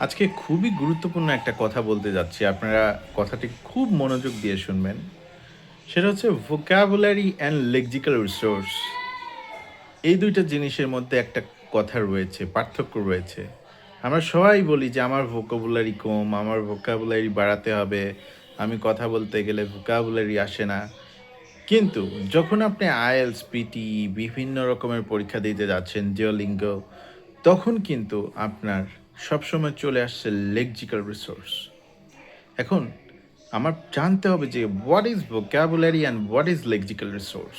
আজকে খুবই গুরুত্বপূর্ণ একটা কথা বলতে যাচ্ছি। আপনারা কথাটি খুব মনোযোগ দিয়ে শুনবেন। সেটা হচ্ছে ভোকাবুলারি অ্যান্ড লেক্সিক্যাল রিসোর্স এই দুইটা জিনিসের মধ্যে একটা কথা রয়েছে, পার্থক্য রয়েছে। আমরা সবাই বলি যে, আমার ভোকাবুলারি কম, আমার ভোকাবুলারি বাড়াতে হবে। আমি কথা বলতে গেলে ভোকাবুলারি আসে না। কিন্তু যখন আপনি আইএলস, পিটি, বিভিন্ন রকমের পরীক্ষা দিতে যাচ্ছেন, জিওলিঙ্গ, তখন কিন্তু আপনার সবসময় চলে আসছে লেক্সিক্যাল রিসোর্স এখন আমার জানতে হবে যে what is vocabulary and what is lexical resource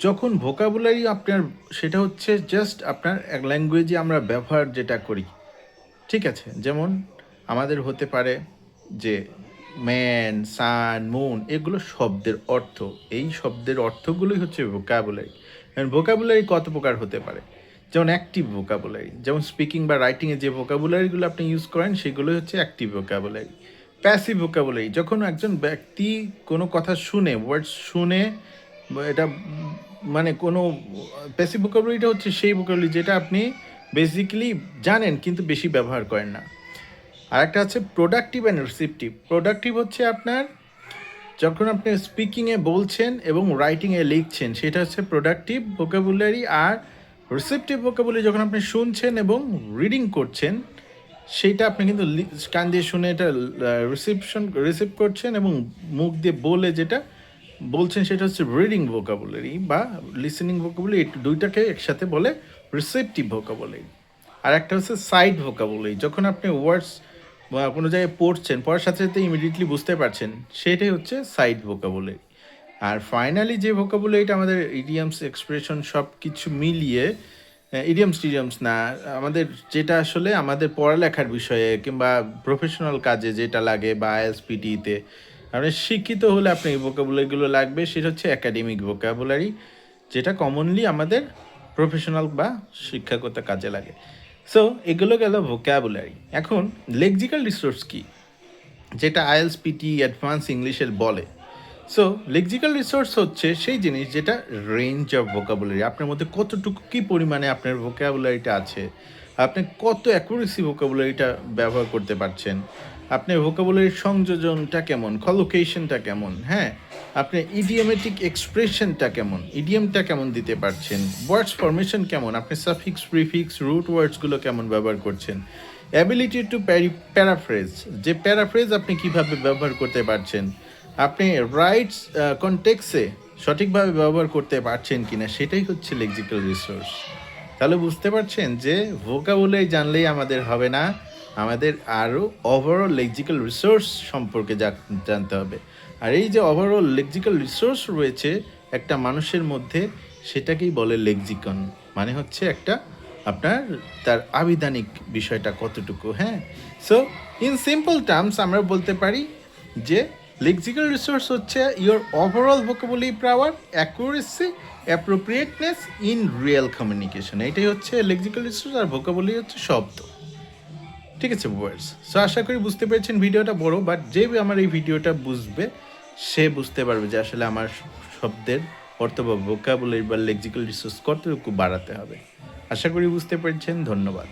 যখন ভোকাবুলারি আপনার, সেটা হচ্ছে জাস্ট আপনার এক ল্যাঙ্গুয়েজে আমরা ব্যবহার যেটা করি। ঠিক আছে? যেমন আমাদের হতে পারে যে ম্যান সান মুন এগুলো শব্দের অর্থ। এই শব্দের অর্থগুলোই হচ্ছে ভোকাবুলারি ভোকাবুলারি কত প্রকার হতে পারে? যেমন অ্যাক্টিভ ভোকাবুলারি যেমন স্পিকিং বা রাইটিংয়ে যে ভোকাবুলারিগুলো আপনি ইউজ করেন, সেগুলোই হচ্ছে অ্যাক্টিভ ভোকাবুলারি প্যাসিভ ভোকাবুলারি যখন একজন ব্যক্তি কোনো কথা শুনে ওয়ার্ডস শুনে, এটা মানে কোনো প্যাসিভ ভোকাবুলারিটা হচ্ছে সেই ভোকাবুলারি যেটা আপনি বেসিক্যালি জানেন কিন্তু বেশি ব্যবহার করেন না। আর একটা আছে প্রোডাক্টিভ অ্যান্ড রিসিপটিভ প্রোডাক্টিভ হচ্ছে আপনার যখন আপনি স্পিকিংয়ে বলছেন এবং রাইটিংয়ে লিখছেন, সেটা হচ্ছে প্রোডাক্টিভ ভোকাবুলারি আর রিসেপটিভ ভোকাবুলারি যখন আপনি শুনছেন এবং রিডিং করছেন, সেইটা আপনি কিন্তু কান দিয়ে শুনে এটা রিসিপশন রিসিভ করছেন এবং মুখ দিয়ে বলে যেটা বলছেন সেটা হচ্ছে রিডিং ভোকাবুলারি বা লিসেনিং ভোকাবুলারি দুইটাকে একসাথে বলে রিসেপটিভ ভোকাবুলারি আর একটা হচ্ছে সাইড ভোকাবুলারি যখন আপনি ওয়ার্ডস বা কোনো জায়গায় পড়ছেন, পড়ার সাথে সাথে ইমিডিয়েটলি বুঝতে পারছেন, সেটাই হচ্ছে সাইড ভোকাবুলারি আর ফাইনালি যে ভোকাবুলারিটা আমাদের ইডিয়ামস এক্সপ্রেশন সব কিছু মিলিয়ে ইডিয়ামস টিডিয়ামস না, আমাদের যেটা আসলে আমাদের পড়ালেখার বিষয়ে কিংবা প্রফেশনাল কাজে যেটা লাগে বা আইএসপিটিতে আপনি শিক্ষিত হলে আপনি এই ভোকাবুলারিগুলো লাগবে। সেটা হচ্ছে একাডেমিক ভোকাবুলারি যেটা কমনলি আমাদের প্রফেশনাল বা শিক্ষাগত কাজে লাগে। সো এগুলো গেল ভোকাবুলারি এখন লেক্সিক্যাল রিসোর্স কি? যেটা আইএলস পিটি অ্যাডভান্স ইংলিশের বলে। সো লেক্সিক্যাল রিসোর্স হচ্ছে সেই জিনিস যেটা রেঞ্জ অফ ভোকাবুলারি আপনার মধ্যে কতটুকু কী পরিমাণে আপনার ভোকাবুলারিটা আছে? আপনি কত অ্যাকুরেসি ভোকাবুলারিটা ব্যবহার করতে পারছেন? আপনার ভোকাবুলারির সংযোজনটা কেমন? কলোকেশনটা কেমন? হ্যাঁ? আপনি ইডিওমেটিক এক্সপ্রেশনটা কেমন? ইডিয়ামটা কেমন দিতে পারছেন? ওয়ার্ডস ফরমেশন কেমন? আপনি সাফিক্স প্রিফিক্স রুট ওয়ার্ডসগুলো কেমন ব্যবহার করছেন? অ্যাবিলিটি টু প্যারাফ্রেজ যে প্যারাফ্রেজ আপনি কীভাবে ব্যবহার করতে পারছেন? আপনি রাইটস কনটেক্সে সঠিকভাবে ব্যবহার করতে পারছেন কি না সেটাই হচ্ছে লেক্সিক্যাল রিসোর্স তাহলে বুঝতে পারছেন যে ভোকাবুলারি জানলেই আমাদের হবে না, আমাদের আরও ওভারঅল লেক্সিক্যাল রিসোর্স সম্পর্কে জানতে হবে। আর এই যে ওভারঅল লেক্সিক্যাল রিসোর্স রয়েছে একটা মানুষের মধ্যে, সেটাকেই বলে লেক্সিকন মানে হচ্ছে একটা আপনার তার আবিধানিক বিষয়টা কতটুকু হ্যাঁ? সো ইন সিম্পল টার্মস আমরা বলতে পারি যে লেক্সিক্যাল রিসোর্স হচ্ছে your overall vocabulary power accuracy appropriateness in real communication এটাই হচ্ছে লেক্সিক্যাল রিসোর্স আর ভোকাবুলারি হচ্ছে শব্দ। ঠিক আছে ওয়ার্ডস সো আশা করি বুঝতে পেরেছেন ভিডিওটা বড় বাট যে আমার এই ভিডিওটা বুঝবে, সে বুঝতে পারবে যে আসলে আমার শব্দের অর্থ বা ভোকাবুলারি বা লেক্সিক্যাল রিসোর্স কতটুকু বাড়াতে হবে। আশা করি বুঝতে পেরেছেন, ধন্যবাদ।